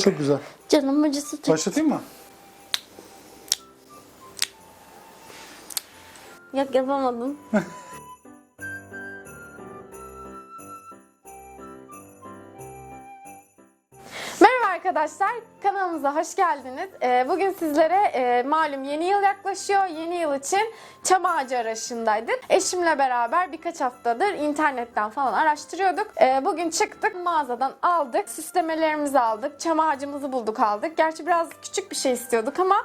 Çok güzel. Canım acısı tut. Başlatayım mı? Yok yapamadım. arkadaşlar, kanalımıza hoş geldiniz. Ee, Bugün sizlere e, malum yeni yıl yaklaşıyor. Yeni yıl için çam ağacı arayışındaydık. Eşimle beraber birkaç haftadır internetten falan araştırıyorduk. Ee, Bugün çıktık, mağazadan aldık, süslemelerimizi aldık, çam ağacımızı bulduk aldık. Gerçi biraz küçük bir şey istiyorduk ama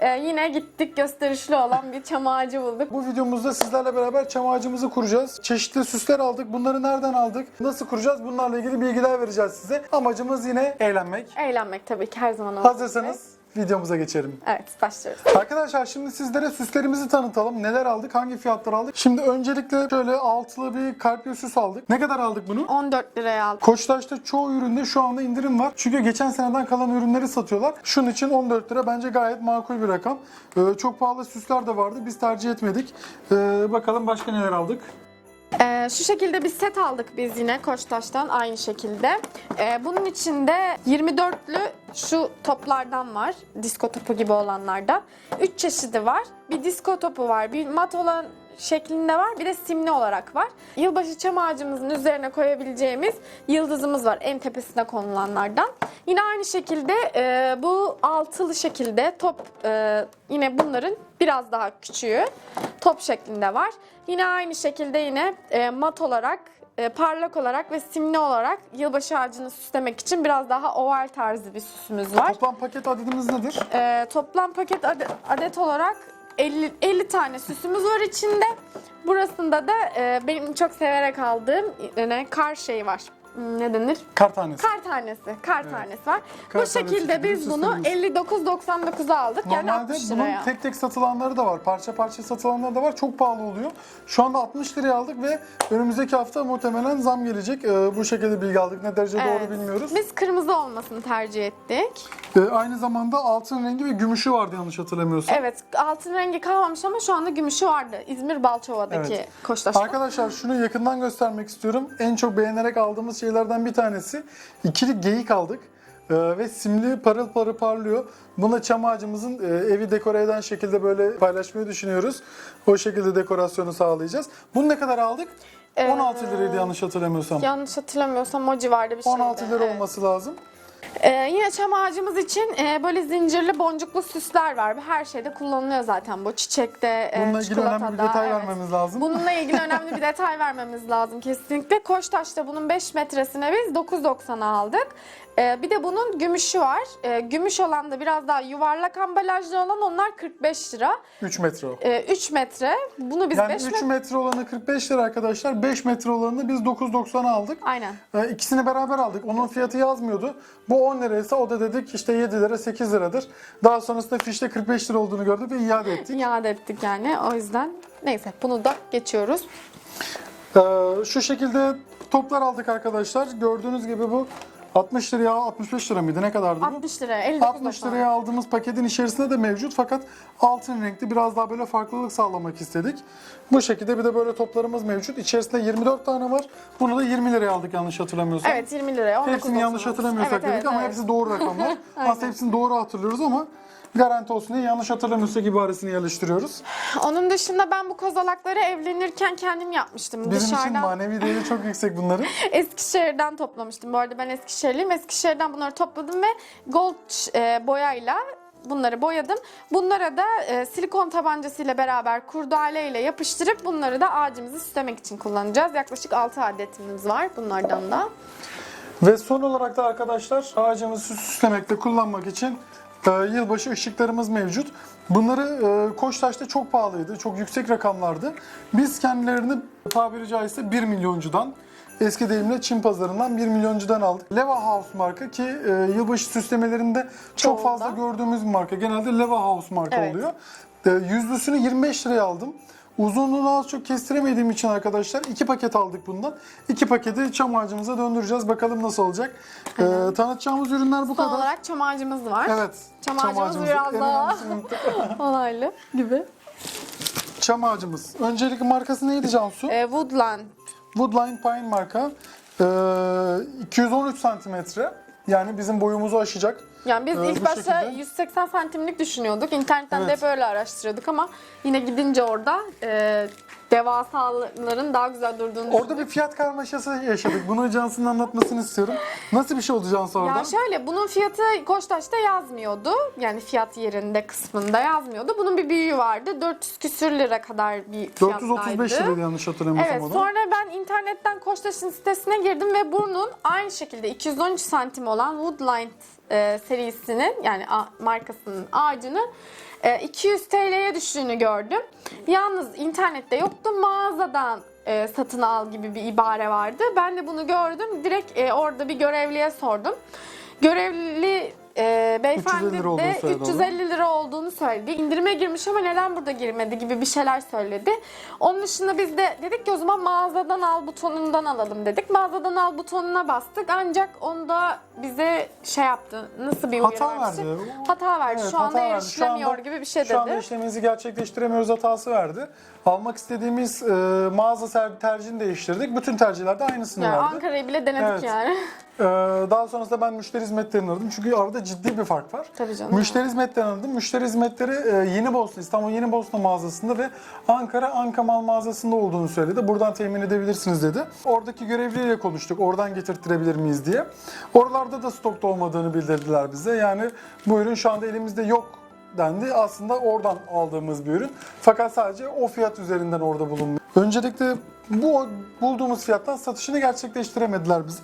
e, yine gittik gösterişli olan bir çam ağacı bulduk. Bu videomuzda sizlerle beraber çam ağacımızı kuracağız. Çeşitli süsler aldık. Bunları nereden aldık? Nasıl kuracağız? Bunlarla ilgili bilgiler vereceğiz size. Amacımız yine eğlenmek. Eğlenmek tabii ki her zaman. Hazırsanız videomuza geçelim. Evet başlıyoruz. Arkadaşlar şimdi sizlere süslerimizi tanıtalım. Neler aldık? Hangi fiyatlar aldık? Şimdi öncelikle şöyle altılı bir kalpli süs aldık. Ne kadar aldık bunu? 14 liraya aldım. Koçtaş'ta çoğu üründe şu anda indirim var. Çünkü geçen seneden kalan ürünleri satıyorlar. Şunun için 14 lira bence gayet makul bir rakam. Ee, çok pahalı süsler de vardı. Biz tercih etmedik. Ee, bakalım başka neler aldık. Ee, şu şekilde bir set aldık biz yine Koçtaş'tan aynı şekilde. Ee, bunun içinde 24'lü şu toplardan var. Disko topu gibi olanlardan. 3 çeşidi var. Bir disko topu var. Bir mat olan şeklinde var. Bir de simli olarak var. Yılbaşı çam ağacımızın üzerine koyabileceğimiz yıldızımız var. En tepesine konulanlardan. Yine aynı şekilde e, bu altılı şekilde top e, yine bunların biraz daha küçüğü top şeklinde var. Yine aynı şekilde yine e, mat olarak e, parlak olarak ve simli olarak yılbaşı ağacını süslemek için biraz daha oval tarzı bir süsümüz var. Toplam paket adedimiz nedir? E, toplam paket ade- adet olarak 50, 50 tane süsümüz var içinde. Burasında da e, benim çok severek aldığım yine kar şeyi var. Hmm, Ne denir? Kar tanesi. Kar tanesi. Kar tanesi var. Kar Bu tanesi şekilde biz bunu süslerimiz. 59.99'a aldık. yani Normalde 60 bunun liraya. tek tek satılanları da var. Parça parça satılanları da var. Çok pahalı oluyor. Şu anda 60 liraya aldık ve önümüzdeki hafta muhtemelen zam gelecek. Ee, bu şekilde bilgi aldık. Ne derece Evet. doğru bilmiyoruz. Biz kırmızı olmasını tercih ettik. Ee, aynı zamanda altın rengi ve gümüşü vardı yanlış hatırlamıyorsam. Evet, altın rengi kalmamış ama şu anda gümüşü vardı. İzmir Balçova'daki Evet. Koçtaş'ta. Arkadaşlar şunu yakından göstermek istiyorum. En çok beğenerek aldığımız şeylerden bir tanesi. İkili geyik aldık. Ee, ve simli parıl parıl parlıyor. Buna çam ağacımızın e, evi dekore eden şekilde böyle paylaşmayı düşünüyoruz. O şekilde dekorasyonu sağlayacağız. Bunu ne kadar aldık? Ee, 16 liraydı yanlış hatırlamıyorsam. Yanlış hatırlamıyorsam o civarda bir şeydi. 16 lira Evet. olması lazım. Ee, yine çam ağacımız için e, böyle zincirli boncuklu süsler var. Her şeyde kullanılıyor zaten bu. Çiçekte, e, Bununla ilgili önemli bir detay evet. vermemiz lazım. Bununla ilgili önemli bir detay vermemiz lazım kesinlikle. Koçtaş'ta bunun 5 metresine biz 9.90'a aldık. Ee, bir de bunun gümüşü var. Ee, gümüş olan da biraz daha yuvarlak ambalajlı olan onlar 45 lira. 3 metre o. Ee, 3 metre. Bunu biz Yani 5 3 metre... metre olanı 45 lira arkadaşlar. 5 metre olanı biz 9.90'a aldık. Aynen. Ee, İkisini beraber aldık. Onun fiyatı yazmıyordu. Bu 10 liraysa o da dedik işte 7 lira 8 liradır. Daha sonrasında fişte 45 lira olduğunu gördük ve iade ettik. İade ettik yani. O yüzden neyse bunu da geçiyoruz. Ee, şu şekilde toplar aldık arkadaşlar. Gördüğünüz gibi bu 60 liraya 65 lira mıydı? Ne kadardı bu? 60 liraya 59 60 liraya aldığımız paketin içerisinde de mevcut fakat altın renkli biraz daha böyle farklılık sağlamak istedik. Bu şekilde bir de böyle toplarımız mevcut. İçerisinde 24 tane var. Bunu da 20 liraya aldık yanlış hatırlamıyorsam. Evet 20 liraya 19 Hepsini yanlış hatırlamıyorsak dedik ama hepsi doğru rakamlar. Aslında hepsini doğru hatırlıyoruz ama garanti olsun diye yanlış hatırlamıyorsak ibaresini yerleştiriyoruz. Onun dışında ben bu kozalakları evlenirken kendim yapmıştım. Bizim için Dışarıdan manevi değeri çok yüksek bunların. Eskişehir'den toplamıştım. Bu arada ben Eskişehirliyim. Eskişehir'den bunları topladım ve gold e, boyayla bunları boyadım. Bunlara da e, silikon tabancasıyla beraber kurdale ile yapıştırıp bunları da ağacımızı süslemek için kullanacağız. Yaklaşık 6 adetimiz var bunlardan da. Ve son olarak da arkadaşlar ağacımızı süslemekte kullanmak için yılbaşı ışıklarımız mevcut. Bunları e, Koçtaş'ta çok pahalıydı, çok yüksek rakamlardı. Biz kendilerini tabiri caizse 1 milyoncudan, eski deyimle Çin pazarından 1 milyoncudan aldık. Leva House marka ki e, yılbaşı süslemelerinde çok Çoğunda. fazla gördüğümüz bir marka. Genelde Leva House marka Evet. oluyor. E, yüzlüsünü 25 liraya aldım. Uzunluğunu az çok kestiremediğim için arkadaşlar iki paket aldık bundan. İki paketi çam ağacımıza döndüreceğiz. Bakalım nasıl olacak. Ee, tanıtacağımız ürünler bu Son kadar. olarak çam ağacımız var. Evet. Çam ağacımız biraz En daha- önemlisini unuttuk. Olaylı gibi. çam ağacımız. Öncelikle markası neydi Cansu? E, Woodland. Woodline Pine marka. Ee, 213 santimetre. Yani bizim boyumuzu aşacak. Yani biz Ee, ilk bu başta şekilde. 180 santimlik düşünüyorduk. İnternetten de Evet. hep öyle araştırıyorduk ama yine gidince orada e, devasaların daha güzel durduğunu Orada bir fiyat karmaşası yaşadık. Bunu Cansu'nun anlatmasını istiyorum. Nasıl bir şey oldu Cansu orada? Ya şöyle bunun fiyatı Koçtaş'ta yazmıyordu. Yani fiyat yerinde kısmında yazmıyordu. Bunun bir büyüğü vardı. 400 küsür lira kadar bir fiyattaydı. 435 liraydı yanlış hatırlamıyorsam Evet o da. sonra ben internetten Koçtaş'ın sitesine girdim ve bunun aynı şekilde 213 santim olan Woodline e, serisinin yani a- markasının ağacını e, 200 TL'ye düştüğünü gördüm. Yalnız internette yoktu mağazadan e, satın al gibi bir ibare vardı. Ben de bunu gördüm. Direkt e, orada bir görevliye sordum. Görevli e, beyefendi 350 lira olduğunu de söyledi o da. 350 lira olduğunu söyledi. İndirime girmiş ama neden burada girmedi gibi bir şeyler söyledi. Onun dışında biz de dedik ki o zaman mağazadan al butonundan alalım dedik. Mağazadan al butonuna bastık ancak onda bize şey yaptı. Nasıl bir uyarı Hata vermişti? verdi. Hata verdi. Evet, Şu anda hata verdi. Şu erişilemiyor anda- gibi bir şey Şu anda dedi. işlemimizi gerçekleştiremiyoruz hatası verdi. Almak istediğimiz e, mağaza ser- tercihini değiştirdik. Bütün tercihlerde aynısını Yani verdi. Ankara'yı bile denedik Evet. yani. Ee, daha sonrasında ben müşteri hizmetlerini aradım. Çünkü arada ciddi bir fark var. Tabii canım. Müşteri hizmetlerini aradım. Müşteri hizmetleri e, Yeni Bosna, İstanbul Yeni Bosna mağazasında ve Ankara Ankamal mağazasında olduğunu söyledi. Buradan temin edebilirsiniz dedi. Oradaki görevliyle konuştuk. Oradan getirttirebilir miyiz diye. Oralarda da stokta olmadığını bildirdiler bize. Yani bu ürün şu anda elimizde yok dendi. Aslında oradan aldığımız bir ürün. Fakat sadece o fiyat üzerinden orada bulunmuyor. Öncelikle bu bulduğumuz fiyattan satışını gerçekleştiremediler bize.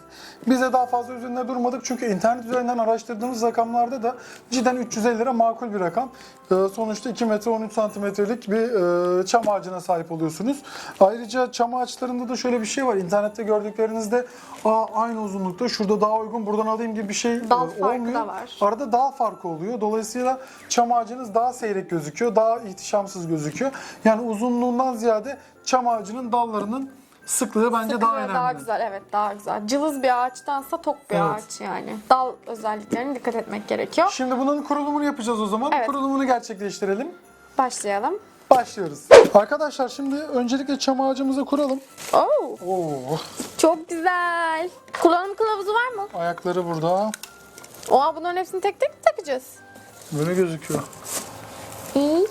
Bize daha fazla üzerinde durmadık çünkü internet üzerinden araştırdığımız rakamlarda da cidden 350 lira makul bir rakam. Ee, sonuçta 2 metre 13 santimetrelik bir e, çam ağacına sahip oluyorsunuz. Ayrıca çam ağaçlarında da şöyle bir şey var. İnternette gördüklerinizde Aa, aynı uzunlukta şurada daha uygun buradan alayım gibi bir şey Dal e, olmuyor. da var. Arada dal farkı oluyor. Dolayısıyla çam ağacınız daha seyrek gözüküyor, daha ihtişamsız gözüküyor. Yani uzunluğundan ziyade çam ağacının dallarının sıklığı bence daha Sıkılığı önemli. daha güzel evet daha güzel. Cılız bir ağaçtansa tok bir Evet. ağaç yani. Dal özelliklerine dikkat etmek gerekiyor. Şimdi bunun kurulumunu yapacağız o zaman. Evet. Kurulumunu gerçekleştirelim. Başlayalım. Başlıyoruz. Arkadaşlar şimdi öncelikle çam ağacımızı kuralım. Oo, Oo, çok güzel. Kullanım kılavuzu var mı? ayakları burada. Oha bunların hepsini tek tek mi takacağız? Böyle gözüküyor. İyi.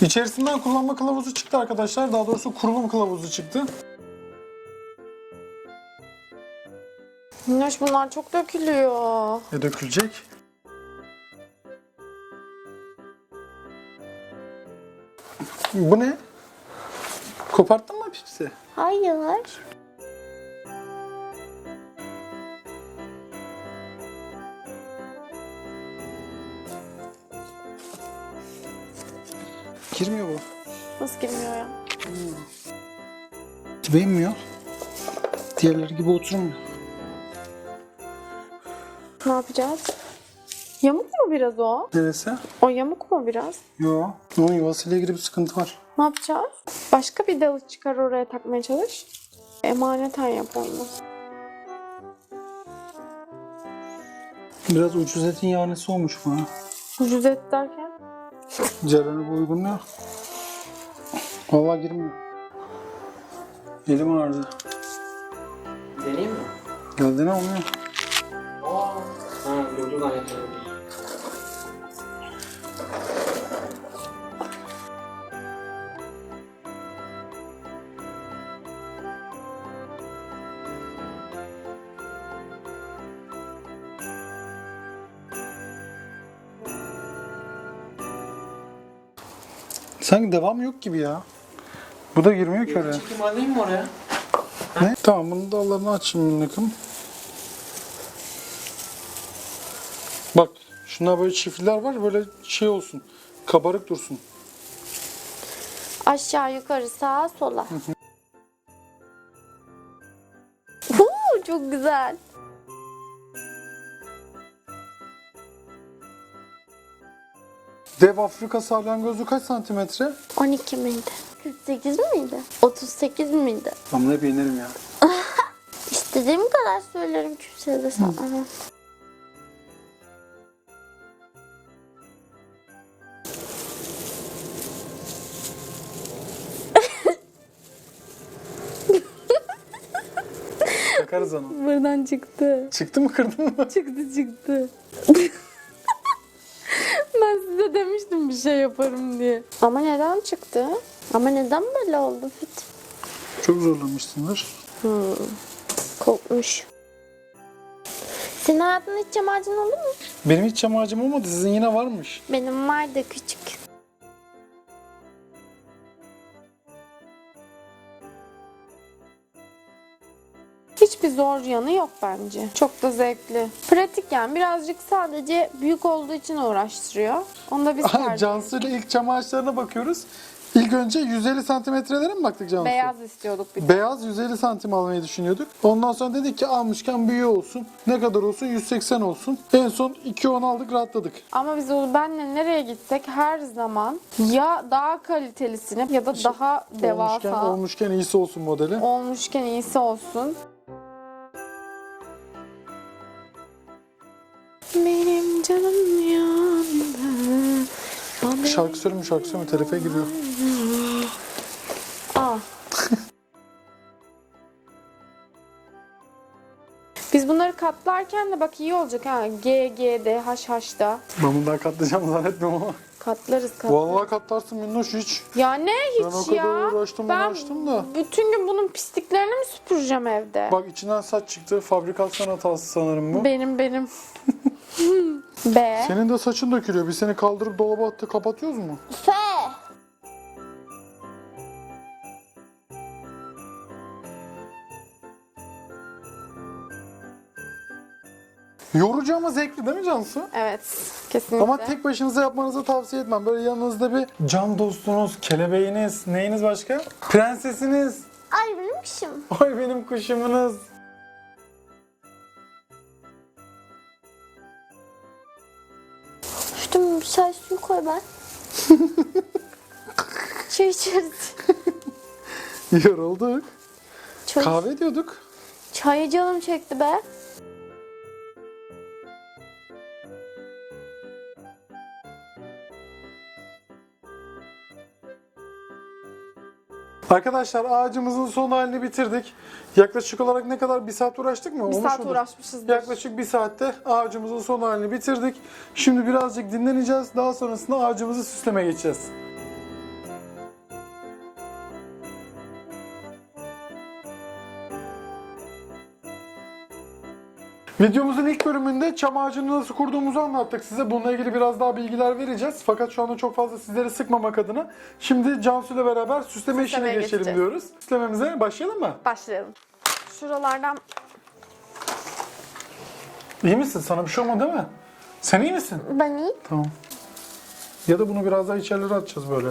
İçerisinden kullanma kılavuzu çıktı arkadaşlar. Daha doğrusu kurulum kılavuzu çıktı. Minnoş bunlar çok dökülüyor. E dökülecek. Bu ne? Koparttın mı pipsi? Hayır. Girmiyor bu. Nasıl girmiyor ya? Beğenmiyor. Diğerleri gibi oturmuyor. Ne yapacağız? Yamuk mu biraz o? Neresi? O yamuk mu biraz? Yo. Onun yuvasıyla ilgili bir sıkıntı var. Ne yapacağız? Başka bir dalı çıkar oraya takmaya çalış. Emaneten yap onu. Biraz ucuz etin yanesi olmuş bu ha. Ucuz et derken? Cerrahına bu uygun ne? Vallahi girmiyor. Elim ağrıdı. Deneyim mi? Geldi ne olmuyor? Aa. Ha, gördüm gayet Sanki devam yok gibi ya. Bu da girmiyor ki oraya. Çekim alayım mı oraya? Ne? Tamam bunun dallarını aç şimdi yakın. Bak şunlar böyle çiftler var böyle şey olsun. Kabarık dursun. Aşağı yukarı sağa sola. Oo, çok güzel. Dev Afrika salyangozu kaç santimetre? 12 miydi? 48 miydi? 38 miydi? Tamam hep yenerim ya. İstediğim kadar söylerim kimseye de sana. takarız onu. Buradan çıktı. Çıktı mı kırdın mı? Çıktı çıktı. ben size demiştim bir şey yaparım diye. Ama neden çıktı? Ama neden böyle oldu Fit? Çok zorlamışsındır. Kopmuş. Senin hayatında hiç çam ağacın oldu mu? Benim hiç çam ağacım olmadı. Sizin yine varmış. Benim vardı küçük. Hiçbir zor yanı yok bence. Çok da zevkli. Pratik yani birazcık sadece büyük olduğu için uğraştırıyor. Onu da biz tercih Cansu ile ilk çam ağaçlarına bakıyoruz. İlk önce 150 santimetrelere mi baktık Cansu? Beyaz istiyorduk bir de. Beyaz 150 santim almayı düşünüyorduk. Ondan sonra dedik ki almışken büyüğü olsun. Ne kadar olsun? 180 olsun. En son 210 aldık rahatladık. Ama biz o benle nereye gitsek her zaman ya daha kalitelisini ya da daha Olmuşken, devasa olmuşken iyisi olsun modeli. olmuşken iyisi olsun. Canım yandı. Şarkı söyleme şarkı söyleme telife giriyor. Aa. Biz bunları katlarken de bak iyi olacak ha. G, G, D, H, H'da. Ben bunu daha katlayacağım zannetmiyorum ama. Katlarız katlarız. Vallahi katlarsın Minnoş hiç. Ya ne hiç Ben o kadar ya. uğraştım, ben uğraştım da. bütün gün bunun pisliklerini mi süpüreceğim evde? Bak içinden saç çıktı. Fabrikasyon hatası sanırım bu. Benim benim. B. Senin de saçın dökülüyor. Biz seni kaldırıp dolaba attı kapatıyoruz mu? F. Yorucu ama zevkli değil mi Cansu? Evet, kesinlikle. Ama tek başınıza yapmanızı tavsiye etmem. Böyle yanınızda bir can dostunuz, kelebeğiniz, neyiniz başka? Prensesiniz. Ay benim kuşum. Oy benim kuşumunuz. Çay ben. çay içeriz. Yorulduk. Çay, Kahve ediyorduk. çayı canım çekti be. Arkadaşlar ağacımızın son halini bitirdik. Yaklaşık olarak ne kadar? Bir saat uğraştık mı? Bir Olmuş saat mudur? uğraşmışızdır. Yaklaşık bir saatte ağacımızın son halini bitirdik. Şimdi birazcık dinleneceğiz. Daha sonrasında ağacımızı süsleme geçeceğiz. Videomuzun ilk bölümünde çam ağacını nasıl kurduğumuzu anlattık size. Bununla ilgili biraz daha bilgiler vereceğiz. Fakat şu anda çok fazla sizleri sıkmamak adına şimdi Cansu ile beraber süsleme işine Süslemeye geçelim geçeceğiz. diyoruz. Süslememize başlayalım mı? Başlayalım. Şuralardan İyi misin? Sana bir şey olmadı değil mi? Sen iyi misin? ben iyi. Tamam. Ya da bunu biraz daha içerilere atacağız böyle.